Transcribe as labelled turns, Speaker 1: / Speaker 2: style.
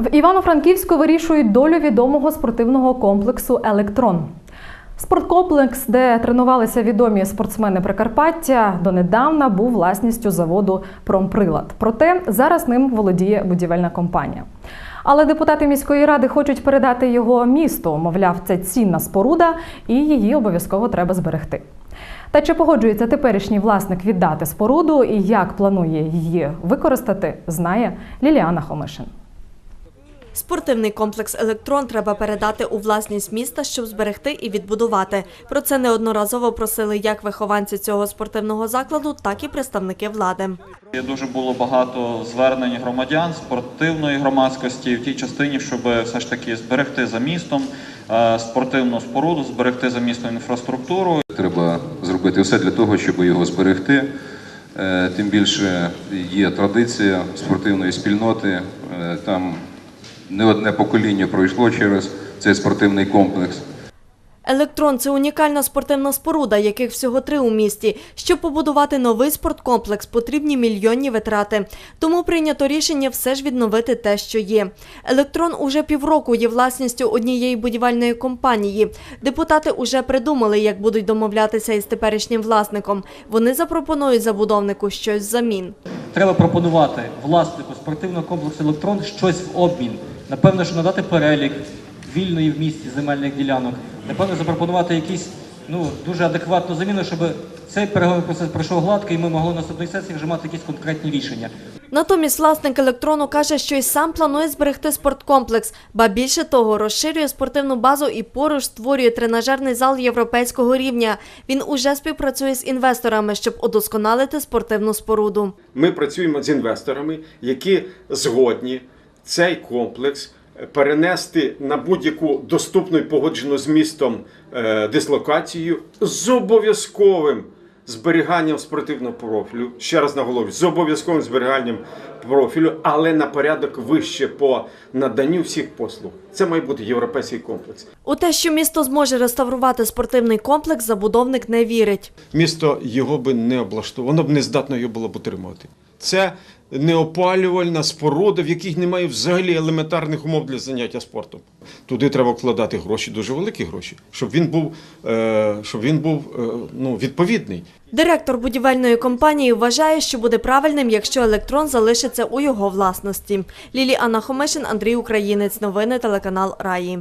Speaker 1: В Івано-Франківську вирішують долю відомого спортивного комплексу Електрон. Спорткомплекс, де тренувалися відомі спортсмени Прикарпаття, донедавна був власністю заводу Промприлад. Проте зараз ним володіє будівельна компанія. Але депутати міської ради хочуть передати його місту. Мовляв, це цінна споруда, і її обов'язково треба зберегти. Та чи погоджується теперішній власник віддати споруду і як планує її використати, знає Ліліана Хомишин.
Speaker 2: Спортивний комплекс Електрон треба передати у власність міста, щоб зберегти і відбудувати. Про це неодноразово просили як вихованці цього спортивного закладу, так і представники влади.
Speaker 3: Є Дуже було багато звернень громадян, спортивної громадськості в тій частині, щоб все ж таки зберегти за містом е, спортивну споруду, зберегти за містом інфраструктуру.
Speaker 4: Треба зробити все для того, щоб його зберегти. Е, Тим більше є традиція спортивної спільноти. Е, Там не одне покоління пройшло через цей спортивний комплекс.
Speaker 2: Електрон це унікальна спортивна споруда, яких всього три у місті. Щоб побудувати новий спорткомплекс, потрібні мільйонні витрати. Тому прийнято рішення все ж відновити те, що є. Електрон уже півроку є власністю однієї будівельної компанії. Депутати уже придумали, як будуть домовлятися із теперішнім власником. Вони запропонують забудовнику щось взамін.
Speaker 5: Треба пропонувати власнику спортивного комплексу Електрон щось в обмін. Напевно, що надати перелік вільної в місті земельних ділянок. Напевно, запропонувати якісь ну дуже адекватну заміну, щоб цей переговорний процес пройшов гладко, і ми могли на наступній сесії вже мати якісь конкретні рішення.
Speaker 2: Натомість власник електрону каже, що й сам планує зберегти спорткомплекс, ба більше того, розширює спортивну базу і поруч створює тренажерний зал європейського рівня. Він уже співпрацює з інвесторами, щоб удосконалити спортивну споруду.
Speaker 6: Ми працюємо з інвесторами, які згодні цей комплекс перенести на будь-яку доступну і погоджену з містом е, дислокацію з обов'язковим зберіганням спортивного профілю. Ще раз наголошую, з обов'язковим зберіганням профілю, але на порядок вище по наданню всіх послуг. Це має бути європейський комплекс.
Speaker 2: У те, що місто зможе реставрувати спортивний комплекс, забудовник не вірить.
Speaker 6: Місто його би не облаштовувало, воно б не здатно його було б утримувати. Це неопалювальна споруда, в яких немає взагалі елементарних умов для заняття спортом. Туди треба вкладати гроші, дуже великі гроші, щоб він був, е, щоб він був е, ну, відповідний.
Speaker 2: Директор будівельної компанії вважає, що буде правильним, якщо електрон залишиться у його власності. Лілі Анна Хомишин, Андрій Українець. Новини телеканал Раї.